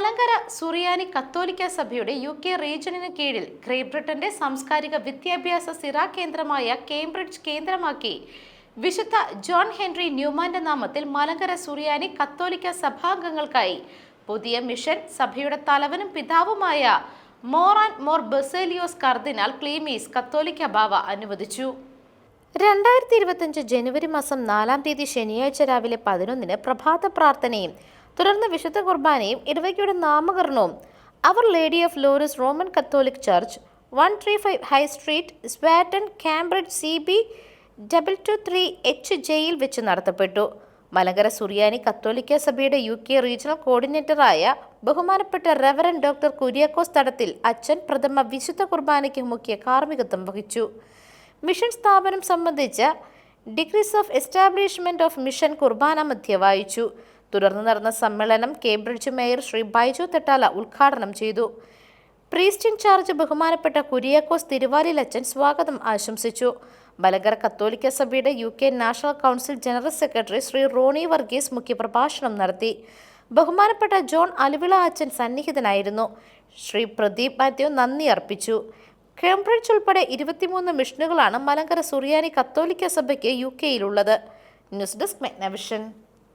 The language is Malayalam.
മലങ്കര സുറിയാനി കത്തോലിക്ക സഭയുടെ യു കെ റീജിയണിന് കീഴിൽ ഗ്രേറ്റ് ബ്രിട്ടന്റെ സാംസ്കാരിക വിദ്യാഭ്യാസ സിറ കേന്ദ്രമായ കേംബ്രിഡ്ജ് കേന്ദ്രമാക്കി. വിശുദ്ധ ജോൺ ഹെൻറി ന്യൂമാന്റെ നാമത്തിൽ മലങ്കര സുറിയാനി കത്തോലിക്ക സഭാംഗങ്ങൾക്കായി പുതിയ മിഷൻ സഭയുടെ തലവനും പിതാവുമായ മോറാൻ മോർ ബെസേലിയോസ് കർദിനാൽ ക്ലീമീസ് കത്തോലിക്ക ബാവ അനുവദിച്ചു. രണ്ടായിരത്തി ഇരുപത്തിയഞ്ച് ജനുവരി മാസം നാലാം തീയതി ശനിയാഴ്ച രാവിലെ പതിനൊന്നിന് പ്രഭാത പ്രാർത്ഥനയും തുടർന്ന് വിശുദ്ധ കുർബാനയും ഇടവയ്ക്കയുടെ നാമകരണവും. Our lady of Lourdes Roman Catholic church one three five high street Sawston Cambridge C B double two three H jail വെച്ച് നടത്തപ്പെട്ടു. മലങ്കര സുറിയാനി കത്തോലിക്ക സഭയുടെ യു കെ റീജിയണൽ കോർഡിനേറ്ററായ ബഹുമാനപ്പെട്ട റെവറൻ ഡോക്ടർ കുര്യാക്കോസ് തടത്തിൽ അച്ഛൻ പ്രഥമ വിശുദ്ധ കുർബാനയ്ക്ക് മുഖ്യ കാർമ്മികത്വം വഹിച്ചു. മിഷൻ സ്ഥാപനം സംബന്ധിച്ച degrees of establishment of mission കുർബാന മധ്യ വായിച്ചു. തുടർന്ന് നടന്ന സമ്മേളനം കേംബ്രിഡ്ജ് മേയർ ശ്രീ ബൈജു തെട്ടാല ഉദ്ഘാടനം ചെയ്തു. പ്രീസ്റ്റ് ഇൻചാർജ് ബഹുമാനപ്പെട്ട കുര്യാക്കോസ് തിരുവാലിലച്ചൻ സ്വാഗതം ആശംസിച്ചു. മലങ്കര കത്തോലിക്ക സഭയുടെ U K national council general secretary Shri Ronnie Varghese മുഖ്യപ്രഭാഷണം നടത്തി. ബഹുമാനപ്പെട്ട ജോൺ അലുവിള അച്ഛൻ സന്നിഹിതനായിരുന്നു. ശ്രീ പ്രദീപ് മാത്യു നന്ദി അർപ്പിച്ചു. കേംബ്രിഡ്ജ് ഉൾപ്പെടെ ഇരുപത്തിമൂന്ന് മിഷനുകളാണ് മലങ്കര സുറിയാനി കത്തോലിക്ക സഭയ്ക്ക് യു കെയിലുള്ളത്. News desk Magnavision.